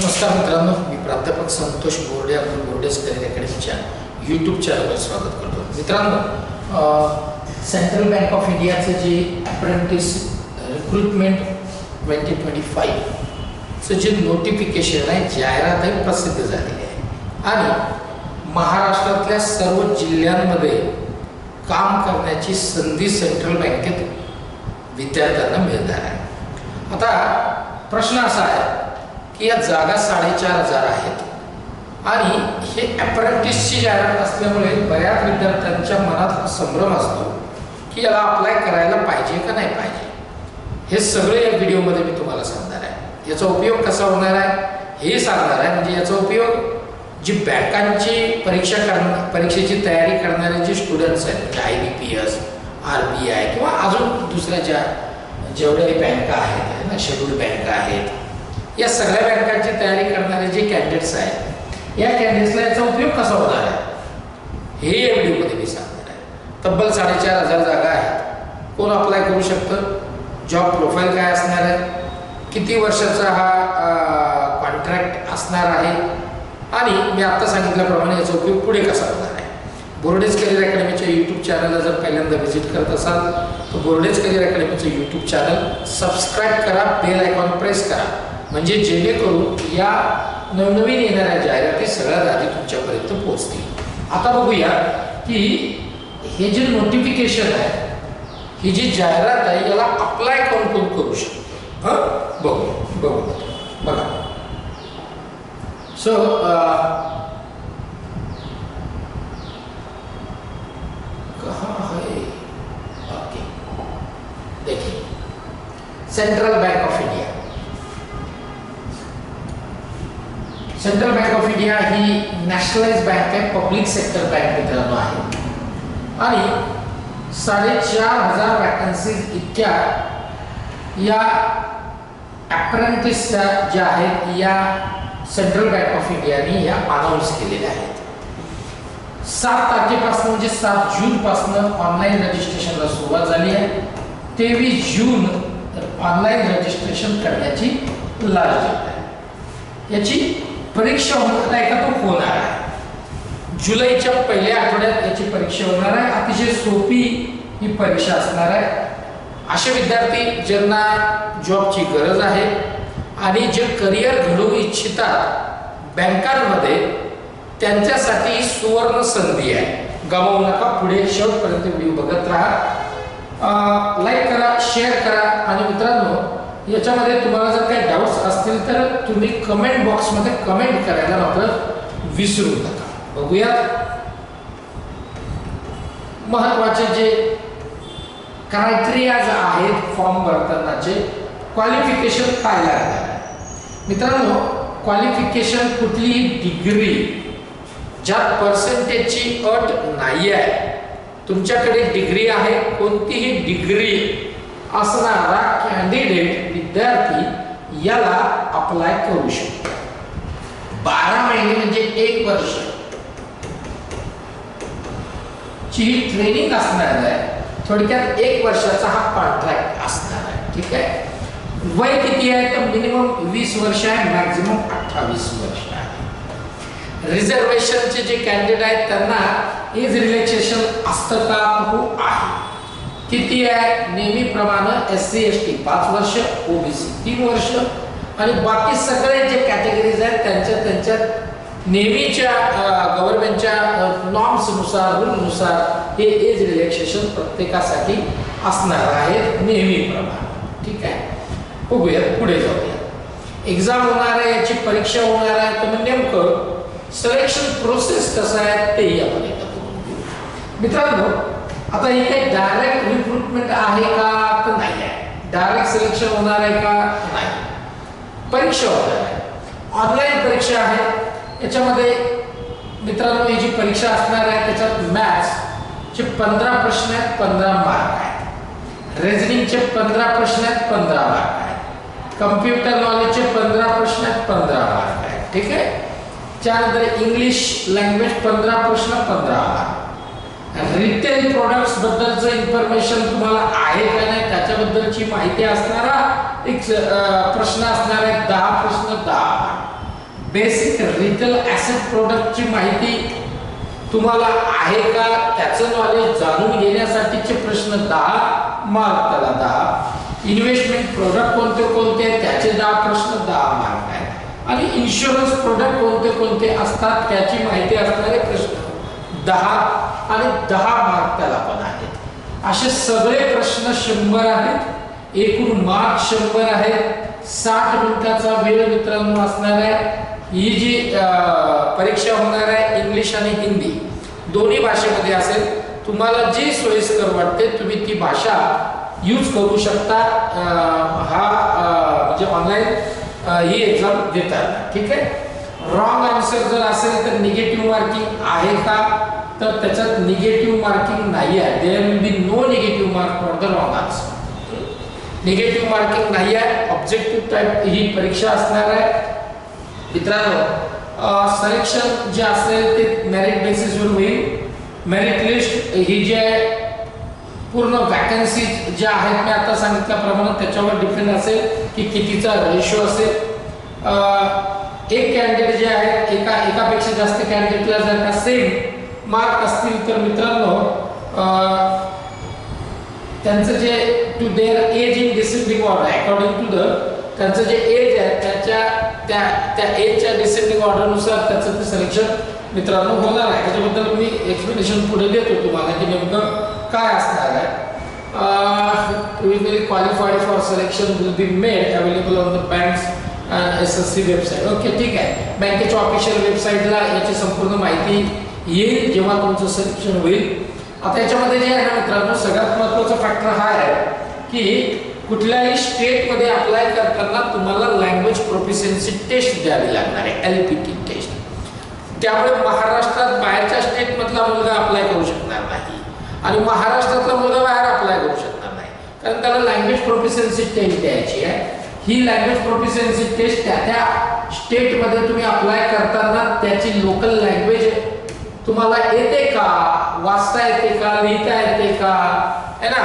नमस्कार मित्रांनो मी प्राध्यापक संतोष बोर्डे आपण बोर्डेस करिअर अकॅडमीच्या यूट्यूब चॅनलवर स्वागत करतो. मित्रांनो सेंट्रल बँक ऑफ इंडियाचं जे अप्रेंटिस रिक्रुटमेंट ट्वेंटी ट्वेंटी फाईव्हचं जे नोटिफिकेशन आहे जाहिरात आहे प्रसिद्ध झालेली आहे. आणि महाराष्ट्रातल्या सर्व जिल्ह्यांमध्ये काम करण्याची संधी सेंट्रल बँकेत विद्यार्थ्यांना मिळणार आहे. आता प्रश्न असा आहे की या जागा साडेचार हजार आहेत. आणि हे अप्रेंटिसची जाहिरात असल्यामुळे बऱ्याच विद्यार्थ्यांच्या मनात संभ्रम असतो की याला अप्लाय करायला पाहिजे का नाही पाहिजे. हे सगळे या व्हिडिओमध्ये मी तुम्हाला सांगणार आहे. याचा उपयोग कसा होणार आहे? हे सांगणार आहे. म्हणजे याचा उपयोग जी बँकांची परीक्षा कर परीक्षेची तयारी करणारे जे स्टुडंट्स आहेत म्हणजे I B P S R B I किंवा अजून दुसऱ्या ज्या जेवढ्याही बँका आहेत ना शेड्यूल बँका आहेत या सगळ्या बँकांची तयारी करणारे जे कॅन्डिडेट्स आहेत या कॅन्डिडेट्सला याचा उपयोग कसा होणार आहे? हे या व्हिडिओमध्ये मी सांगणार आहे. तब्बल साडेचार हजार जागा आहेत. कोण अप्लाय करू शकतं? जॉब प्रोफाईल काय असणार आहे? किती वर्षाचा हा कॉन्ट्रॅक्ट असणार आहे? आणि मी आत्ता सांगितल्याप्रमाणे याचा उपयोग पुढे कसा होणार आहे? बोर्डेज करिअर अकॅडमीच्या यूट्यूब चॅनलला जर पहिल्यांदा व्हिजिट करत असाल तर बोर्डेज करिअर अकॅडमीचं यूट्यूब चॅनल सबस्क्राईब करा बेल आयकॉन प्रेस करा. म्हणजे जेणेकरून या नवनवीन येणाऱ्या जाहिराती सगळ्यात आधी तुमच्यापर्यंत पोहोचतील. आता बघूया की हे जे नोटिफिकेशन आहे, ही जी जाहिरात आहे, याला अप्लाय कोण कोण करू शकतो? हाँ? बघू बघू. बघा. सो कहाँ है ओके. देखिए. Central bank central bank of India he nationalise bank आहे पब्लिक सेक्टर बँक मित्रांनो आहे. आणि साडेचार हजार वॅकन्सीज इतक्या या अप्रेंटिस ज्या आहेत या सेंट्रल बँक ऑफ इंडियाने या अनाऊन्स केलेल्या आहेत. सात तारखेपासून म्हणजे सात जूनपासून ऑनलाईन रजिस्ट्रेशनला सुरुवात झाली आहे. तेवीस जून ऑनलाईन रजिस्ट्रेशन करण्याची लास्ट डेट आहे. याची परीक्षा होणार नाही का तो होणार आहे जुलैच्या पहिल्या आठवड्यात याची परीक्षा होणार आहे. अतिशय सोपी ही परीक्षा असणार आहे. असे विद्यार्थी ज्यांना जॉबची गरज आहे आणि जे करिअर घडवू इच्छितात बँकांमध्ये त्यांच्यासाठी सुवर्ण संधी आहे. गमावू नका. पुढे शेवटपर्यंत व्हिडिओ बघत राहा. लाईक करा शेअर करा. आणि मित्रांनो याच्यामध्ये तुम्हाला जर काही डाऊट्स असतील तर तुम्ही कमेंट बॉक्समध्ये कमेंट करायला मात्र विसरू नका. बघूया. महत्त्वाचे जे क्रायटेरियाज आहेत फॉर्म भरतानाचे क्वालिफिकेशन काय लागणार मित्रांनो क्वालिफिकेशन कुठलीही डिग्री ज्यात पर्सेंटेजची अट नाही आहे तुमच्याकडे डिग्री आहे कोणतीही डिग्री असणारा कॅन्डिडेट विद्यार्थी याला अप्लाय करू शकतो. बारा महिने म्हणजे एक वर्ष. ची ट्रेनिंग असणार आहे. थोडक्यात एक वर्षाचा हा कॉन्ट्रॅक्ट असणार आहे. ठीक आहे? वय किती आहे? तर मिनिमम वीस वर्ष आहे मॅक्झिमम अठ्ठावीस वर्ष आहे. रिझर्वेशनचे जे कॅन्डिडेट आहेत त्यांना एज रिलॅक्सेशन असतं का? हो आहे. किती आहे नेहमीप्रमाणे एस सी एस टी पाच वर्ष ओबीसी तीन वर्ष. आणि बाकी सगळे जे कॅटेगरीज आहेत त्यांच्या त्यांच्या नेहमीच्या गव्हर्नमेंटच्या नॉर्म्सनुसार रूलनुसार हे एज रिलॅक्सेशन प्रत्येकासाठी असणार आहे नेहमीप्रमाणे. ठीक आहे? बघूयात पुढे जाऊया. एक्झाम होणार आहे याची परीक्षा होणार आहे. तर नेमकं सिलेक्शन प्रोसेस कसं आहे तेही आपण एकदा मित्रांनो आता इथे काही डायरेक्ट रिक्रुटमेंट आहे का तर नाही आहे. डायरेक्ट सिलेक्शन होणार आहे का? नाही. परीक्षा होणार आहे. ऑनलाईन परीक्षा आहे. याच्यामध्ये मित्रांनो ही जी परीक्षा असणार आहे त्याच्यात मॅथ्सचे पंधरा प्रश्न आहेत पंधरा मार्क आहेत. रेझनिंगचे पंधरा प्रश्न आहेत पंधरा मार्क आहेत. कम्प्युटर नॉलेजचे पंधरा प्रश्न आहेत पंधरा मार्क आहेत. ठीक आहे? त्यानंतर इंग्लिश लँग्वेज पंधरा प्रश्न पंधरा मार्क रिटेल प्रोडक्ट्स बद्दलचं इन्फॉर्मेशन तुम्हाला आहे का नाही त्याच्याबद्दलची माहिती असणारा एक प्रश्न असणार आहे दहा प्रश्न दहा बेसिक रिटेल ॲसेट प्रोडक्टची माहिती तुम्हाला आहे का त्याचं नॉलेज जाणून घेण्यासाठीचे प्रश्न दहा मार्क त्याला दहा. इन्व्हेस्टमेंट प्रोडक्ट कोणते कोणते आहेत त्याचे दहा प्रश्न दहा मार्क आहेत. आणि इन्शुरन्स प्रोडक्ट कोणते कोणते असतात त्याची माहिती असणारे प्रश्न. दहा आणि दहा मार्क त्याला पण आहेत. असे सगळे प्रश्न शंभर आहेत. एकूण मार्क शंभर आहेत. साठ मिनिटाचा वेळ मित्रांनो असणार आहे. ही जी परीक्षा होणार आहे इंग्लिश आणि हिंदी दोन्ही भाषेमध्ये असेल तुम्हाला जी सोयीस्कर वाटते तुम्ही ती भाषा यूज करू शकता. हा म्हणजे ऑनलाईन ही एक्झाम देतात ठीक आहे? रॉंग आन्सर जर असेल तर निगेटिव्ह मार्किंग आहे का? तर त्याच्यात निगेटिव्ह मार्किंग नाही आहे. There will be no negative mark for the wrong answer negative marking नाही आहे. ऑब्जेक्टिव्ह टाईप ही परीक्षा असणार आहे. मित्रांनो सलेक्शन जे असेल ते मेरिट बेसिसवर होईल. मेरिट लिस्ट ही जी आहे पूर्ण वॅकन्सी ज्या आहेत मी आता सांगितल्याप्रमाणे त्याच्यावर डिपेंड असेल की कितीचा रेशो असेल. एक कॅन्डिडेट जे आहे एका एकापेक्षा जास्त कॅन्डिडेटला जर का सेम मार्क असतील तर मित्रांनो त्यांचं जे to their age in descending order according to the त्यांचं जे एज आहे त्याच्या त्या त्या एजच्या डिसेंडिंग ऑर्डरनुसार त्याचं ते सिलेक्शन मित्रांनो होणार आहे. त्याच्याबद्दल मी एक्सप्लेनेशन पुढे देतो तुम्हाला की नेमकं काय असणार आहे. Qualified for selection will be made available on the banks S S C website okay ठीक आहे. बँकेच्या ऑफिशियल वेबसाईटला याची संपूर्ण माहिती येईल जेव्हा तुमचं सिलेक्शन होईल. आता याच्यामध्ये जे आहे ना मित्रांनो सगळ्यात महत्त्वाचा फॅक्टर हा आहे की कुठल्याही स्टेटमध्ये अप्लाय करताना तुम्हाला लँग्वेज प्रोफिशियन्सी टेस्ट द्यावी लागणार आहे एल पी टी टेस्ट त्यामुळे महाराष्ट्रात बाहेरच्या स्टेटमधला मुलगा अप्लाय करू शकणार नाही आणि महाराष्ट्रातला मुलगा बाहेर अप्लाय करू शकणार नाही. कारण त्याला लँग्वेज प्रोफिशियन्सी टेस्ट द्यायची आहे. ही लँग्वेज प्रोफिशियन्सी टेस्ट त्या त्या स्टेटमध्ये तुम्ही अप्लाय करताना त्याची लोकल लँग्वेज तुम्हाला येते का? वाचता येते का? लिहिता येते का? है ना?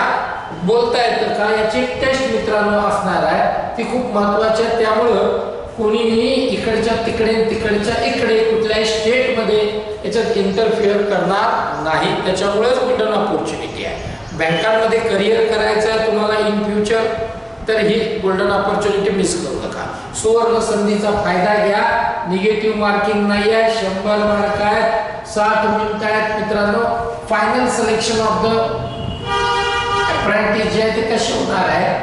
बोलता येतं का? याची एक टेस्ट मित्रांनो असणार आहे. ती खूप महत्वाची आहे. त्यामुळं कोणीही इकडच्या तिकडे तिकडच्या इकडे कुठल्याही स्टेटमध्ये याच्यात इंटरफिअर करणार नाही. त्याच्यामुळेच गोल्डन ऑपॉर्च्युनिटी आहे. बँकांमध्ये करिअर करायचं आहे तुम्हाला इन फ्युचर तर ही गोल्डन ऑपॉर्च्युनिटी मिस करू नका. सुवर्ण संधीचा फायदा घ्या. निगेटिव्ह मार्किंग नाही आहे. शंभर मार्क आहेत. साठ मिनिट आहेत मित्रांनो. Final selection of the apprentice जे आहे ते कसे होणार आहे?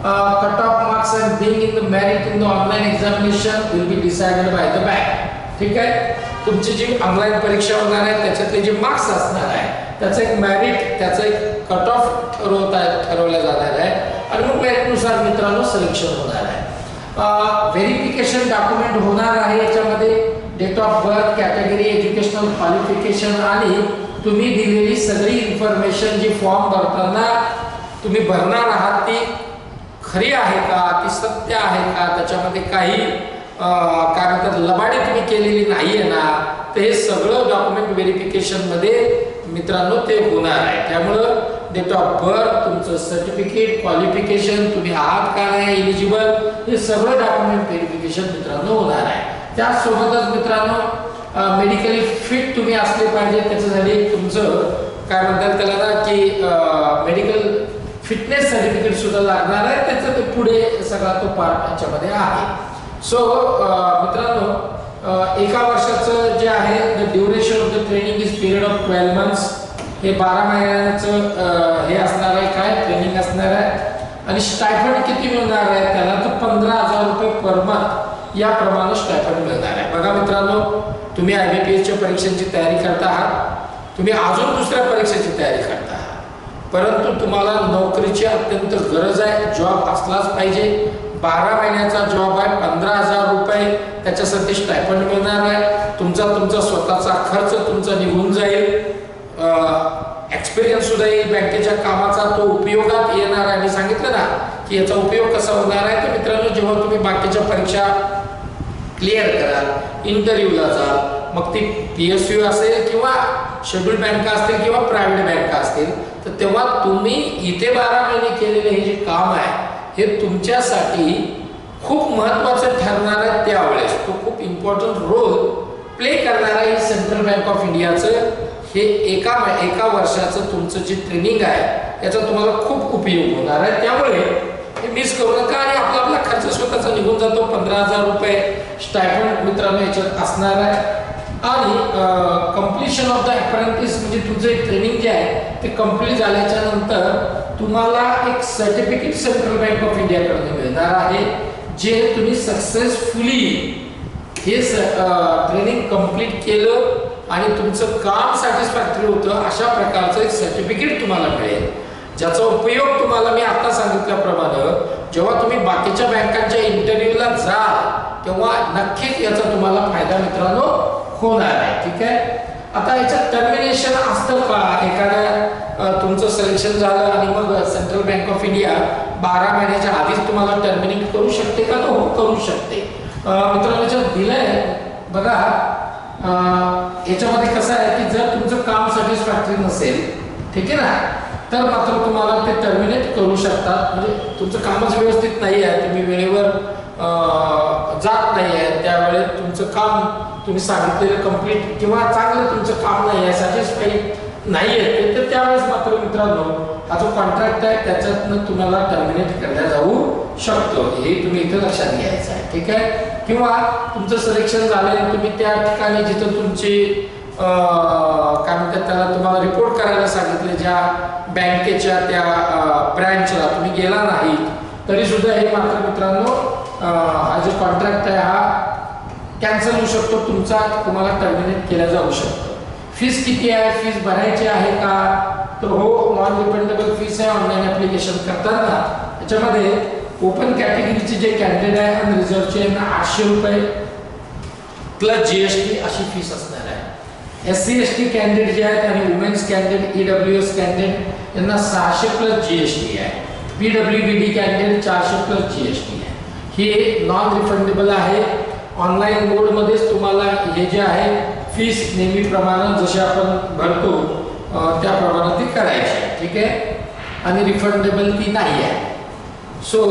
Cut off marks and being in the merit in the online examination will be decided by the bank ठीक आहे? तुमची जी ऑनलाईन परीक्षा होणार आहे त्याच्यातले जे मार्क्स असणार आहे त्याचं एक मॅरिट त्याचं एक कट ऑफ ठरवता ठरवलं जाणार आहे. आणि मग मेरिटनुसार मित्रांनो सिलेक्शन होणार आहे. व्हेरिफिकेशन डॉक्युमेंट होणार आहे याच्यामध्ये. Date of birth category educational qualification आणि तुम्ही दिलेली सगळी इन्फॉर्मेशन जी फॉर्म भरताना तुम्ही भरणार आहात ती खरी आहे का? ती सत्य आहे का? त्याच्यामध्ये काही कारण काय म्हणतात लबाडी तुम्ही केलेली नाही आहे ना? तर हे सगळं डॉक्युमेंट व्हेरिफिकेशनमध्ये मित्रांनो ते होणार आहे. त्यामुळं डेट ऑफ बर्थ तुमचं सर्टिफिकेट क्वालिफिकेशन तुम्ही आहात का नाही एलिजिबल हे सगळं डॉक्युमेंट व्हेरिफिकेशन मित्रांनो होणार आहे. त्याचसोबतच मित्रांनो मेडिकली फिट तुम्ही असले पाहिजे. त्याच्यासाठी तुमचं काय म्हणतात त्याला ना की मेडिकल फिटनेस सर्टिफिकेट सुद्धा लागणार आहे. त्याचं ते पुढे सगळा तो पार्ट याच्यामध्ये आहे. सो मित्रांनो एका वर्षाचं जे आहे the duration of the training is period of twelve months हे बारा महिन्याचं हे असणार आहे काय ट्रेनिंग असणार आहे? आणि स्टायफंड किती मिळणार आहे? त्याला तर पंधरा हजार रुपये पर मंथ याप्रमाणे स्टायफंड मिळणार आहे. बघा मित्रांनो तुम्ही आय बी पी एसच्या परीक्षांची तयारी करता आहात. तुम्ही अजून दुसऱ्या परीक्षेची तयारी करता आहात. परंतु तुम्हाला नोकरीची अत्यंत गरज आहे. जॉब असलाच पाहिजे. बारा महिन्याचा जॉब आहे पंधरा हजार रुपये त्याच्यासाठी स्टायफंड मिळणार आहे. तुमचा तुमचा स्वतःचा खर्च तुमचा निघून जाईल. एक्सपिरियन्स सुद्धा येईल. बँकेच्या कामाचा तो उपयोगात येणार आहे. मी सांगितलं ना की याचा उपयोग कसा होणार आहे? तर मित्रांनो जेव्हा तुम्ही बाकीच्या परीक्षा क्लिअर कराल इंटरव्ह्यूला जाल मग ती पी एस यू असेल किंवा शेड्यूल बँका असतील किंवा प्रायव्हेट बँका असतील तर तेव्हा तुम्ही इथे बारा महिने केलेले हे जे काम आहे हे तुमच्यासाठी खूप महत्त्वाचं ठरणार आहे त्यावेळेस तो खूप इम्पॉर्टंट रोल प्ले करणारा आहे सेंट्रल बँक ऑफ इंडियाचं हे एका एका वर्षाचं तुमचं जे ट्रेनिंग आहे याचा तुम्हाला खूप उपयोग होणार आहे. त्यामुळे हे मिस करू नका आणि आपला आपला खर्च स्वतःचा निघून जातो. पंधरा हजार रुपये स्टायफंड मित्रांनो याच्यात असणार आहे. आणि कम्प्लिशन ऑफ द अप्रेंटिस म्हणजे तुझे ट्रेनिंग जे आहे ते कंप्लीट झाल्याच्यानंतर तुम्हाला एक सर्टिफिकेट सेंट्रल बँक ऑफ इंडियाकडून मिळणार आहे जे तुम्ही सक्सेसफुली हे ट्रेनिंग कंप्लीट केलं आणि तुमचं काम सॅटिस्फॅक्टरी होतं अशा प्रकारचं एक सर्टिफिकेट तुम्हाला मिळेल. ज्याचा उपयोग तुम्हाला मी आता सांगितल्याप्रमाणे जेव्हा तुम्ही बाकीच्या बँकांच्या इंटरव्ह्यूला जाल तेव्हा नक्कीच याचा तुम्हाला फायदा मित्रांनो होणार आहे ठीक आहे? आता याच्यात टर्मिनेशन असतं का? एखादं तुमचं सिलेक्शन झालं आणि मग सेंट्रल बँक ऑफ इंडिया बारा महिन्याच्या आधीच तुम्हाला टर्मिनेट करू शकते का? तो हो करू शकते. मित्रांनो याच्यात दिलंय बघा याच्यामध्ये कसं आहे की जर तुमचं काम सॅटिस्फॅक्टरी नसेल ठीक आहे ना? तर मात्र तुम्हाला ते टर्मिनेट करू शकतात. म्हणजे तुमचं कामच व्यवस्थित नाही आहे तुम्ही वेळेवर जात नाही आहे त्यावेळेस तुमचं काम तुम्ही सांगितलेलं कंप्लीट किंवा चांगलं तुमचं काम नाही आहे सॅटिस्फाईड नाही आहे तर त्यावेळेस मात्र मित्रांनो हा जो कॉन्ट्रॅक्ट आहे त्याच्यातनं तुम्हाला टर्मिनेट करण्यात जाऊ शकतो. हे तुम्ही इथं लक्षात घ्यायचं आहे ठीक आहे? किंवा तुमचं सिलेक्शन झालं तुम्ही त्या ठिकाणी जिथं तुमचे काय म्हणतात त्याला तुम्हाला रिपोर्ट करायला सांगितले ज्या बँकेच्या त्या ब्रँचला तुम्ही गेला नाही तरी सुद्धा हे मात्र मित्रांनो हा जो कॉन्ट्रॅक्ट आहे हा कॅन्सल होऊ शकतो तुमचा तुम्हाला टर्मिनेट केला जाऊ शकतो. फीस किती आहे? फीस भरायची आहे का? तर हो नॉन रिफंडेबल फीस आहे ऑनलाईन ऍप्लिकेशन करताना त्याच्यामध्ये ओपन कॅटेगरीचे जे कॅन्डिडेट आहे अनरिझर्वचे यांना आठशे रुपये प्लस जी एस टी अशी फीस असणार आहे. S C S T candidate जे आहेत आणि women's candidate E W S candidate यांना सहाशे प्लस जी एस टी आहे. P W B D candidate चारशे प्लस जी एस टी आहे. हे नॉन रिफंडेबल आहे. ऑनलाईन मोडमध्येच तुम्हाला हे जे आहे फीस नेहमीप्रमाणे जसे आपण भरतो त्याप्रमाणे ती करायची आहे ठीक आहे? आणि रिफंडेबल ती नाही आहे. सो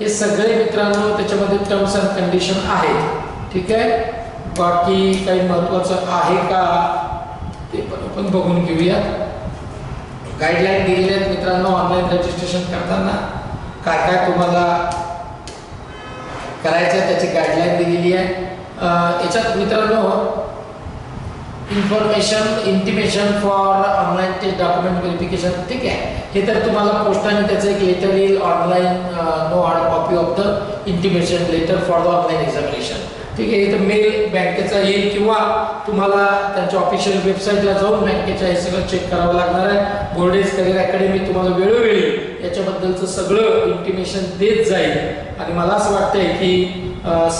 हे सगळे मित्रांनो त्याच्यामध्ये टर्म्स अँड कंडिशन आहेत ठीक आहे? बाकी काही महत्त्वाचं आहे का? ते पण आपण बघून घेऊया. गाईडलाईन दिलेल्या आहेत मित्रांनो ऑनलाईन रजिस्ट्रेशन करताना. काय काय तुम्हाला करायचं त्याची गाईडलाईन दिलेली आहे. याच्यात मित्रांनो इन्फॉर्मेशन इंटिमेशन फॉर ऑनलाईन ते डॉक्युमेंट व्हेरिफिकेशन ठीक आहे? हे तर तुम्हाला पोस्टाने त्याचं एक लेटर येईल online no hard copy of the intimation letter for the online examination ठीक आहे? तर मेल बँकेचा येईल किंवा तुम्हाला त्यांच्या ऑफिशियल वेबसाईटला जाऊन बँकेच्या हे सगळं चेक करावं लागणार आहे. बोर्डेज करिअर अकॅडमी तुम्हाला वेळोवेळी याच्याबद्दलचं सगळं इंटिमेशन देत जाईल. आणि मला असं वाटतंय की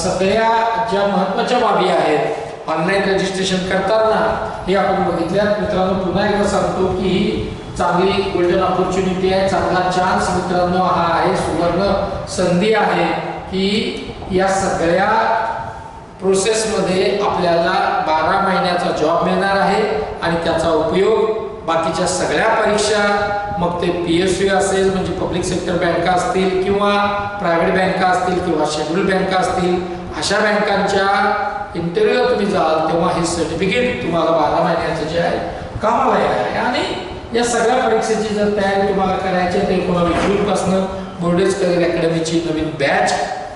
सगळ्या ज्या महत्त्वाच्या बाबी आहेत ऑनलाईन रजिस्ट्रेशन करताना हे आपण बघितल्यात. मित्रांनो पुन्हा एकदा सांगतो की ही चांगली गोल्डन ऑपॉर्च्युनिटी आहे. चांगला चान्स मित्रांनो हा आहे. सुवर्ण संधी आहे की या सगळ्या प्रोसेसमध्ये आपल्याला बारा महिन्याचा जॉब मिळणार आहे आणि त्याचा उपयोग बाकीच्या सगळ्या परीक्षा मग ते पी एस यू असेल म्हणजे पब्लिक सेक्टर बँका असतील किंवा प्रायव्हेट बँका असतील किंवा शेड्यूल बँका असतील अशा बँकांच्या इंटरव्ह्यूला तुम्ही जाल तेव्हा हे सर्टिफिकेट तुम्हाला बारा महिन्याचं जे आहे कामाला येणार आहे. आणि या सगळ्या परीक्षेची जर तयारी तुम्हाला करायची ते तर एकोणावीस जूनपासून बोर्डेज करिअर अकॅडमीची नवीन बॅच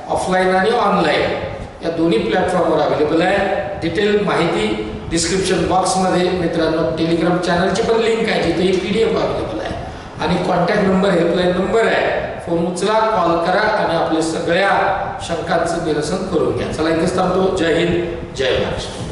ऑफलाईन आणि ऑनलाईन या दोन्ही प्लॅटफॉर्मवर अवेलेबल आहे. डिटेल माहिती डिस्क्रिप्शन बॉक्समध्ये मित्रांनो टेलिग्राम चॅनलची पण लिंक आहे जिथे ही पी डी एफ अवेलेबल आहे. आणि कॉन्टॅक्ट नंबर हेल्पलाईन नंबर आहे. फोन उचला कॉल करा आणि आपल्या सगळ्या शंकांचं निरसन करून घ्या. चला इथेच थांबतो. जय हिंद जय महाराष्ट्र.